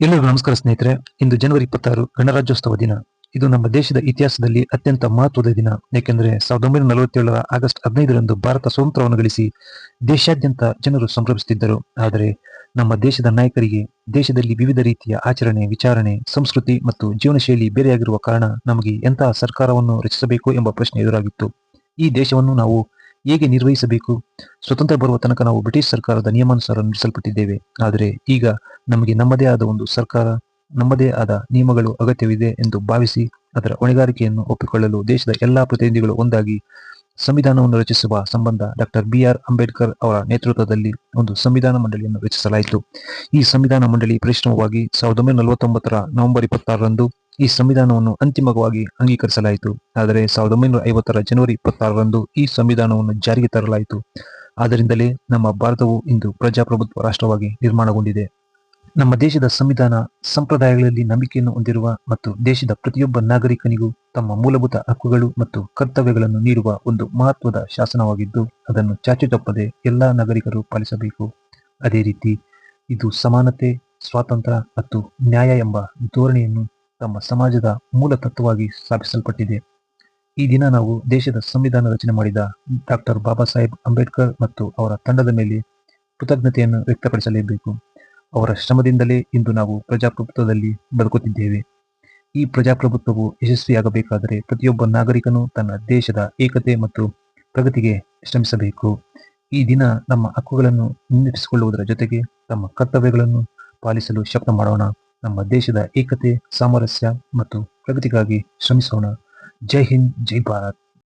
ಎಲ್ಲರಿಗೂ ನಮಸ್ಕಾರ ಸ್ನೇಹಿತರೆ. ಇಂದು ಜನವರಿ ಇಪ್ಪತ್ತಾರು, ಗಣರಾಜ್ಯೋತ್ಸವ ದಿನ. ಇದು ನಮ್ಮ ದೇಶದ ಇತಿಹಾಸದಲ್ಲಿ ಅತ್ಯಂತ ಮಹತ್ವದ ದಿನ. ಏಕೆಂದರೆ ಸಾವಿರದ ಒಂಬೈನೂರ ನಲವತ್ತೇಳರ ಆಗಸ್ಟ್ ಹದಿನೈದರಂದು ಭಾರತ ಸ್ವತಂತ್ರವನ್ನು ಗಳಿಸಿ ದೇಶಾದ್ಯಂತ ಜನರು ಸಂಭ್ರಮಿಸುತ್ತಿದ್ದರು. ಆದರೆ ನಮ್ಮ ದೇಶದ ನಾಯಕರಿಗೆ ದೇಶದಲ್ಲಿ ವಿವಿಧ ರೀತಿಯ ಆಚರಣೆ, ವಿಚಾರಣೆ, ಸಂಸ್ಕೃತಿ ಮತ್ತು ಜೀವನ ಶೈಲಿ ಬೇರೆಯಾಗಿರುವ ಕಾರಣ ನಮಗೆ ಎಂತಹ ಸರ್ಕಾರವನ್ನು ರಚಿಸಬೇಕು ಎಂಬ ಪ್ರಶ್ನೆ ಎದುರಾಗಿತ್ತು. ಈ ದೇಶವನ್ನು ನಾವು ಹೇಗೆ ನಿರ್ವಹಿಸಬೇಕು? ಸ್ವತಂತ್ರ ಬರುವ ತನಕ ನಾವು ಬ್ರಿಟಿಷ್ ಸರ್ಕಾರದ ನಿಯಮಾನುಸಾರ ನಡೆಸಲ್ಪಟ್ಟಿದ್ದೇವೆ ಆದರೆ ಈಗ ನಮಗೆ ನಮ್ಮದೇ ಆದ ಒಂದು ಸರ್ಕಾರ, ನಮ್ಮದೇ ಆದ ನಿಯಮಗಳು ಅಗತ್ಯವಿದೆ ಎಂದು ಭಾವಿಸಿ ಅದರ ಹೊಣೆಗಾರಿಕೆಯನ್ನು ಒಪ್ಪಿಕೊಳ್ಳಲು ದೇಶದ ಎಲ್ಲಾ ಪ್ರತಿನಿಧಿಗಳು ಒಂದಾಗಿ ಸಂವಿಧಾನವನ್ನು ರಚಿಸುವ ಸಂಬಂಧ ಡಾಕ್ಟರ್ ಬಿ ಆರ್ ಅಂಬೇಡ್ಕರ್ ಅವರ ನೇತೃತ್ವದಲ್ಲಿ ಒಂದು ಸಂವಿಧಾನ ಮಂಡಳಿಯನ್ನು ರಚಿಸಲಾಯಿತು. ಈ ಸಂವಿಧಾನ ಮಂಡಳಿ ಪರಿಶ್ರಮವಾಗಿ ಸಾವಿರದ ಒಂಬೈನೂರ ನಲವತ್ತೊಂಬತ್ತರ ನವೆಂಬರ್ ಇಪ್ಪತ್ತಾರರಂದು ಈ ಸಂವಿಧಾನವನ್ನು ಅಂತಿಮವಾಗಿ ಅಂಗೀಕರಿಸಲಾಯಿತು. ಆದರೆ ಸಾವಿರದ ಒಂಬೈನೂರ ಐವತ್ತರ ಜನವರಿ ಇಪ್ಪತ್ತಾರರಂದು ಈ ಸಂವಿಧಾನವನ್ನು ಜಾರಿಗೆ ತರಲಾಯಿತು. ಆದ್ದರಿಂದಲೇ ನಮ್ಮ ಭಾರತವು ಇಂದು ಪ್ರಜಾಪ್ರಭುತ್ವ ರಾಷ್ಟ್ರವಾಗಿ ನಿರ್ಮಾಣಗೊಂಡಿದೆ. ನಮ್ಮ ದೇಶದ ಸಂವಿಧಾನ ಸಂಪ್ರದಾಯಗಳಲ್ಲಿ ನಂಬಿಕೆಯನ್ನು ಹೊಂದಿರುವ ಮತ್ತು ದೇಶದ ಪ್ರತಿಯೊಬ್ಬ ನಾಗರಿಕನಿಗೂ ತಮ್ಮ ಮೂಲಭೂತ ಹಕ್ಕುಗಳು ಮತ್ತು ಕರ್ತವ್ಯಗಳನ್ನು ನೀಡುವ ಒಂದು ಮಹತ್ವದ ಶಾಸನವಾಗಿದ್ದು, ಅದನ್ನು ಚಾಚು ತಪ್ಪದೆ ಎಲ್ಲಾ ನಾಗರಿಕರು ಪಾಲಿಸಬೇಕು. ಅದೇ ರೀತಿ ಇದು ಸಮಾನತೆ, ಸ್ವಾತಂತ್ರ್ಯ ಮತ್ತು ನ್ಯಾಯ ಎಂಬ ಧೋರಣೆಯನ್ನು ತಮ್ಮ ಸಮಾಜದ ಮೂಲ ತತ್ವವಾಗಿ ಸ್ಥಾಪಿಸಲ್ಪಟ್ಟಿದೆ. ಈ ದಿನ ನಾವು ದೇಶದ ಸಂವಿಧಾನ ರಚನೆ ಮಾಡಿದ ಡಾಕ್ಟರ್ ಬಾಬಾ ಸಾಹೇಬ್ ಅಂಬೇಡ್ಕರ್ ಮತ್ತು ಅವರ ತಂಡದ ಮೇಲೆ ಕೃತಜ್ಞತೆಯನ್ನು ವ್ಯಕ್ತಪಡಿಸಲೇಬೇಕು. ಅವರ ಶ್ರಮದಿಂದಲೇ ಇಂದು ನಾವು ಪ್ರಜಾಪ್ರಭುತ್ವದಲ್ಲಿ ಬದುಕುತ್ತಿದ್ದೇವೆ. ಈ ಪ್ರಜಾಪ್ರಭುತ್ವವು ಯಶಸ್ವಿಯಾಗಬೇಕಾದರೆ ಪ್ರತಿಯೊಬ್ಬ ನಾಗರಿಕನು ತನ್ನ ದೇಶದ ಏಕತೆ ಮತ್ತು ಪ್ರಗತಿಗೆ ಶ್ರಮಿಸಬೇಕು. ಈ ದಿನ ನಮ್ಮ ಹಕ್ಕುಗಳನ್ನು ಮುನ್ನೆಟ್ಟಿಸಿಕೊಳ್ಳುವುದರ ಜೊತೆಗೆ ತಮ್ಮ ಕರ್ತವ್ಯಗಳನ್ನು ಪಾಲಿಸಲು ಶಬ್ದ ಮಾಡೋಣ. ನಮ್ಮ ದೇಶದ ಏಕತೆ ಸಾಮರಸ್ಯ ಮತ್ತು ಪ್ರಗತಿಗಾಗಿ ಶ್ರಮಿಸೋಣ. ಜೈ ಹಿಂದ್ ಜೈ ಭಾರತ್.